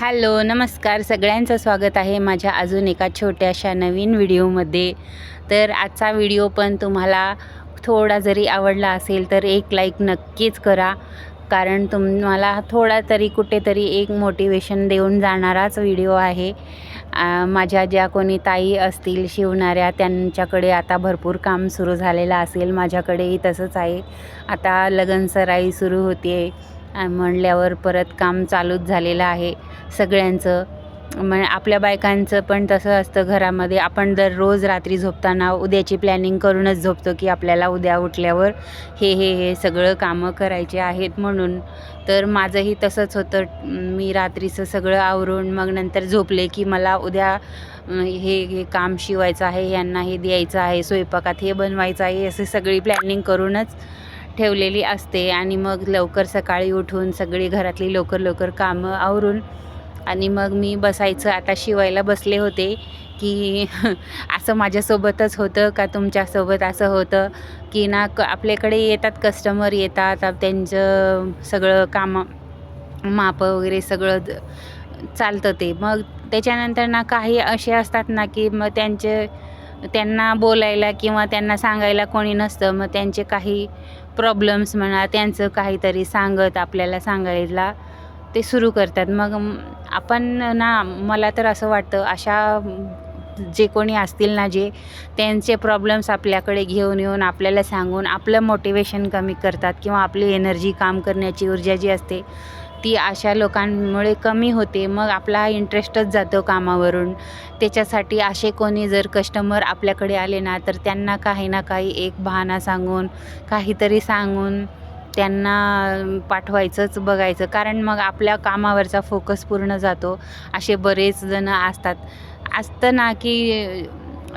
Hello नमस्कार. सगळ्यांचं स्वागत आहे माझ्या अजून एका छोट्याशा नवीन व्हिडिओमध्ये. तर आजचा व्हिडिओ पण तुम्हाला थोडा जरी आवडला असेल तर एक लाईक नक्कीच करा. कारण तुम्हाला थोडा तरी कुठेतरी एक मोटिवेशन देऊन जाणाराच व्हिडिओ आहे. माझ्या ज्या कोणी ताई असतील शिवणाऱ्या त्यांच्याकडे आता भरपूर काम सुरू झालेलं असेल. माझ्याकडेही तसंच आहे. आता लगनसराई सुरू होते म्हणल्यावर परत काम चालूच झालेलं आहे. सगळ्यांचं मग आपल्या बायकांचं पण तसं असतं घरामध्ये. आपण दररोज रात्री झोपताना उद्याची प्लॅनिंग करूनच झोपतो की आपल्याला उद्या उठल्यावर हे हे हे सगळं कामं करायचे आहेत म्हणून. तर माझंही तसंच होतं. मी रात्रीचं सगळं आवरून मग नंतर झोपले की मला उद्या हे हे काम शिवायचं आहे यांना हे द्यायचं आहे स्वयंपाकात हे बनवायचं आहे असे सगळी प्लॅनिंग करूनच ठेवलेली असते आणि मग लवकर सकाळी उठून सगळी घरातली लवकर लवकर कामं आवरून आणि मग मी बसायचं. आता शिवायला बसले होते की असं माझ्यासोबतच होतं का तुमच्यासोबत असं होतं की ना क आपल्याकडे येतात कस्टमर येतात त्यांचं सगळं काम मापं वगैरे सगळं चालतं ते. मग त्याच्यानंतर ना काही असे असतात ना की मग त्यांचे त्यांना बोलायला किंवा त्यांना सांगायला कोणी नसतं. मग त्यांचे काही प्रॉब्लेम्स म्हणा त्यांचं काहीतरी सांगत आपल्याला सांगायला ते सुरू करतात. मग आपण ना मला तर असं वाटतं अशा जे कोणी असतील ना जे त्यांचे प्रॉब्लेम्स आपल्याकडे घेऊन येऊन आपल्याला सांगून आपलं मोटिवेशन कमी करतात किंवा आपली एनर्जी काम करण्याची ऊर्जा जी असते ती अशा लोकांमुळे कमी होते. मग आपला इंटरेस्टच जातो कामावरून. त्याच्यासाठी असे कोणी जर कस्टमर आपल्याकडे आले ना तर त्यांना काही ना काही एक बहाणा सांगून काहीतरी सांगून त्यांना पाठवायचंच बघायचं. कारण मग आपल्या कामावरचा फोकस पूर्ण जातो. असे बरेच जण असतात. असतं ना की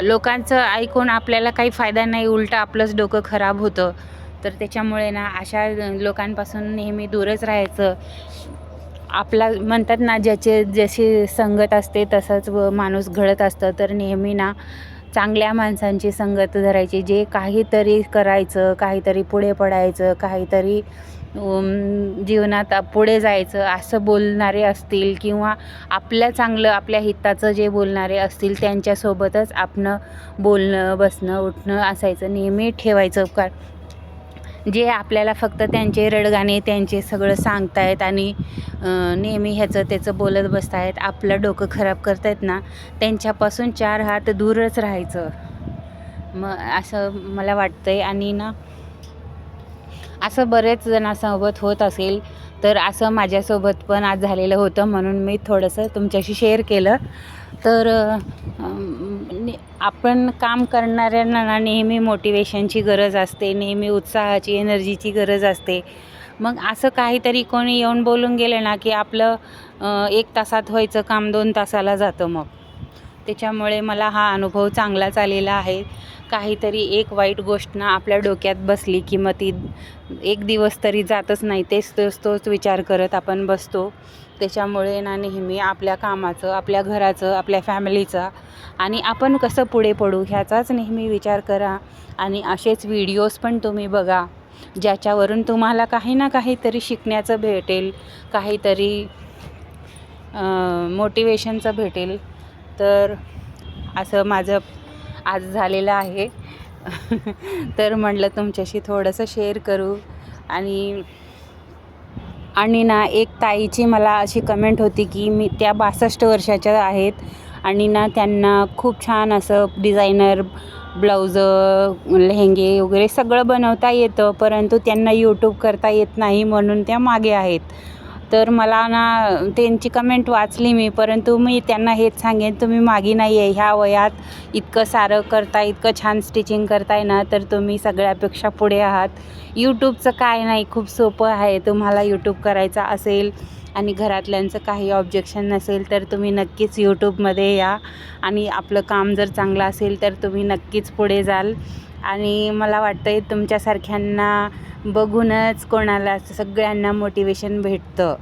लोकांचं ऐकून आपल्याला काही फायदा नाही उलटं आपलंच डोकं खराब होतं. तर त्याच्यामुळे ना अशा लोकांपासून नेहमी दूरच राहायचं. आपला म्हणतात ना ज्याचे जशी संगत असते तसंच व माणूस घडत असतं. तर नेहमी ना चांगल्या माणसांची संगत धरायची. जे काहीतरी करायचं काहीतरी पुढे पडायचं काहीतरी जीवनात पुढे जायचं असं बोलणारे असतील किंवा आपल्या चांगलं आपल्या हिताचं जे बोलणारे असतील त्यांच्यासोबतच आपणं बोलणं बसणं उठणं असायचं. नेहमी ठेवायचं. का जे आपल्याला फक्त त्यांचे रडगाणे त्यांचे सगळं सांगतायत आणि नेहमी ह्याचं त्याचं बोलत बसतायत आपलं डोकं खराब करतायत ना त्यांच्यापासून चार हात दूरच राहायचं. मग असं मला वाटतं आहे आणि ना असं बरेच जणांसोबत होत असेल तर असं माझ्यासोबत पण आज झालेलं होतं म्हणून मी थोडंसं तुमच्याशी शेअर केलं. तर आपण काम करणाऱ्यांना ना नेहमी मोटिवेशनची गरज असते नेहमी उत्साहाची एनर्जीची गरज असते. मग असं काहीतरी कोणी येऊन बोलून गेलं ना की आपलं एक तासात व्हायचं काम दोन तासाला जातं मग. त्याच्यामुळे मला हा अनुभव चांगलाच आलेला आहे. काहीतरी एक वाईट गोष्ट ना आपल्या डोक्यात बसली की मग ती एक दिवस तरी जातच नाही. तेच तोच तोच विचार करत आपण बसतो. त्याच्यामुळे ना नेहमी आपल्या कामाचं आपल्या घराचं आपल्या फॅमिलीचं आणि आपण कसं पुढे पडू ह्याचाच नेहमी विचार करा आणि असेच व्हिडिओज पण तुम्ही बघा ज्याच्यावरून तुम्हाला काही ना काहीतरी शिकण्याचं भेटेल काहीतरी मोटिवेशनचं भेटेल. तर असं माझं आज झालेलं आहे. तर म्हटलं तुमच्याशी थोडंसं शेअर करू. आणि आणि ना एक ताईची मला अशी कमेंट होती की मी त्या बासष्ट वर्षाच्या आहेत. आणि ना त्यांना खूप छान असं डिझायनर ब्लाउज लेहेंगे वगैरे सगळं बनवता येतं परंतु त्यांना यूट्यूब करता येत नाही म्हणून त्या मागे आहेत. तर मला ना त्यांची कमेंट वाचली मी परंतु मी त्यांना हेच सांगेन तुम्ही मागे नाही आहे ह्या वयात इतकं सारं करताय इतकं छान स्टिचिंग करताय ना तर तुम्ही सगळ्यापेक्षा पुढे आहात. यूट्यूबचं काय नाही खूप सोपं आहे तुम्हाला यूट्यूब करायचा असेल आणि घरातल्यांचं काही ऑब्जेक्शन नसेल तर तुम्ही नक्कीच यूट्यूबमध्ये या आणि आपलं काम जर चांगलं असेल तर तुम्ही नक्कीच पुढे जाल. आणि मला वाटतं आहे तुमच्यासारख्यांना बघूनच कोणाला सगळ्यांना मोटिवेशन भेटतं.